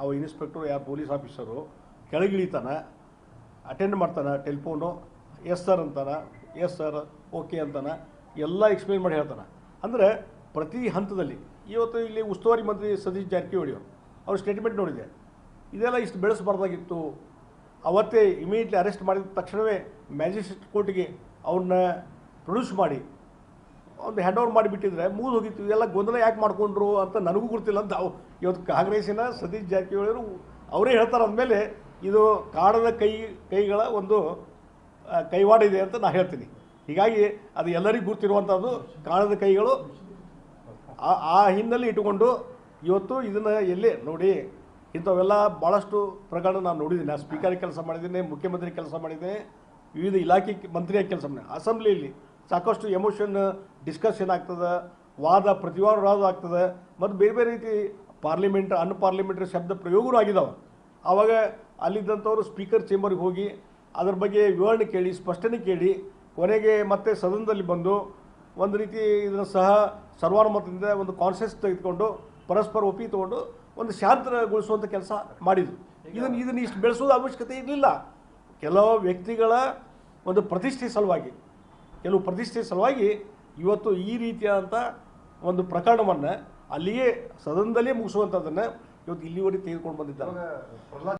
ಅವ ಇನ್ಸ್ಪೆಕ್ಟ್ರು ಯಾರು police officer ಕೆಳಗಿಳಿತಾನೆ ಅಟೆಂಡ್ ಮಾಡ್ತಾನೆ, ಟೆಲಿಫೋನು, ಎಸ್ ಸರ್ ಅಂತಾನೆ, ಎಸ್ ಸರ್, ಓಕೆ ಅಂತಾನೆ, ಎಲ್ಲ ಎಕ್ಸ್ಪ್ಲೇನ್ ಮಾಡಿ ಹೇಳ್ತಾನೆ. ಅಂದರೆ ಪ್ರತಿ ಹಂತದಲ್ಲಿ, ಇವತ್ತು ಇಲ್ಲಿ ಉಸ್ತುವಾರಿ ಮಂತ್ರಿ ಸತೀಶ್ ಜಾರಕಿಹೊಳಿ ಅವರು, ಅವ್ರ ಸ್ಟೇಟ್ಮೆಂಟ್ ನೋಡಿದೆ. ಇದೆಲ್ಲ ಇಷ್ಟು ಬೆಳೆಸಬಾರ್ದಾಗಿತ್ತು. ಅವತ್ತೇ ಇಮಿಡಿಯೇಟ್ಲಿ ಅರೆಸ್ಟ್ ಮಾಡಿದ ತಕ್ಷಣವೇ ಮ್ಯಾಜಿಸ್ಟ್ರೇಟ್ ಕೋರ್ಟಿಗೆ ಅವ್ರನ್ನ ಪ್ರೊಡ್ಯೂಸ್ ಮಾಡಿ ಒಂದು ಹ್ಯಾಂಡ್ ಓವರ್ ಮಾಡಿಬಿಟ್ಟಿದ್ರೆ ಮುಗಿದು ಹೋಗಿತ್ತು ಇದೆಲ್ಲ ಗೊಂದಲ ಯಾಕೆ ಮಾಡ್ಕೊಂಡ್ರು ಅಂತ ನನಗೂ ಗೊತ್ತಿಲ್ಲ ಅಂತ ಅವು ಇವತ್ತು ಕಾಂಗ್ರೆಸ್ಸಿನ ಸತೀಶ್ ಜಾರಕಿಹೊಳಿ ಅವರು ಹೇಳ್ತಾರೆ ಅಂದಮೇಲೆ ಇದು ಕಾಡದ ಕೈ, ಕೈಗಳ ಒಂದು ಕೈವಾಡಿದೆ ಅಂತ ನಾನು ಹೇಳ್ತೀನಿ. ಹೀಗಾಗಿ ಅದು ಎಲ್ಲರಿಗೂ ಗೊತ್ತಿರುವಂಥದ್ದು ಕಾಣದ ಕೈಗಳು ಆ ಹಿನ್ನೆಲೆ ಇಟ್ಟುಕೊಂಡು ಇವತ್ತು ಇದನ್ನು ಎಲ್ಲಿ ನೋಡಿ ಇಂಥವೆಲ್ಲ ಭಾಳಷ್ಟು ಪ್ರಕರಣ ನಾನು ನೋಡಿದ್ದೀನಿ. ಸ್ಪೀಕರ್ ಕೆಲಸ ಮಾಡಿದ್ದೀನಿ ಮುಖ್ಯಮಂತ್ರಿ ಕೆಲಸ ಮಾಡಿದ್ದೀನಿ, ವಿವಿಧ ಇಲಾಖೆ ಮಂತ್ರಿಯಾಗಿ ಕೆಲಸ ಮಾಡಿದ್ದೀನಿ. ಅಸೆಂಬ್ಲಿಯಲ್ಲಿ ಸಾಕಷ್ಟು ಎಮೋಷನ್ ಡಿಸ್ಕಷನ್ ಆಗ್ತದೆ ವಾದ ಪ್ರತಿವಾದ ವಾದ ಆಗ್ತದೆ, ಮತ್ತು ಬೇರೆ ಬೇರೆ ರೀತಿ ಪಾರ್ಲಿಮೆಂಟ್ ಅನ್ಪಾರ್ಲಿಮೆಂಟ್ರಿ ಶಬ್ದ ಪ್ರಯೋಗಗಳು ಆಗಿದ್ದಾವೆ ಆವಾಗ ಅಲ್ಲಿದ್ದಂಥವ್ರು ಸ್ಪೀಕರ್ ಚೇಂಬರ್ಗೆ ಹೋಗಿ ಅದರ ಬಗ್ಗೆ ವಿವರಣೆ ಕೇಳಿ, ಸ್ಪಷ್ಟನೆ ಕೇಳಿ, ಕೊನೆಗೆ ಮತ್ತೆ ಸದನದಲ್ಲಿ ಬಂದು ಒಂದು ರೀತಿ ಇದನ್ನು ಸಹ ಸರ್ವಾನುಮತದಿಂದ ಒಂದು ಕಾನ್ಸೆನ್ಸ್ ತೆಗೆದುಕೊಂಡು ಪರಸ್ಪರ ಒಪ್ಪಿ ತಗೊಂಡು ಒಂದು ಶಾಂತಗೊಳಿಸುವಂಥ ಕೆಲಸ ಮಾಡಿದರು. ಇದನ್ನು ಇದನ್ನು ಇಷ್ಟು ಬೆಳೆಸೋದು ಅವಶ್ಯಕತೆ ಇರಲಿಲ್ಲ. ಕೆಲವು ವ್ಯಕ್ತಿಗಳ ಒಂದು ಪ್ರತಿಷ್ಠೆ ಸಲುವಾಗಿ. ಕೆಲವು ಪ್ರತಿಷ್ಠೆ ಸಲುವಾಗಿ ಇವತ್ತು ಈ ರೀತಿಯಾದಂಥ ಒಂದು ಪ್ರಕರಣವನ್ನು ಅಲ್ಲಿಯೇ ಸದನದಲ್ಲೇ ಮುಗಿಸುವಂಥದ್ದನ್ನು ಇವತ್ತು ಇಲ್ಲಿವರೆಗೆ ತೆಗೆದುಕೊಂಡು ಬಂದಿದ್ದಾರೆ.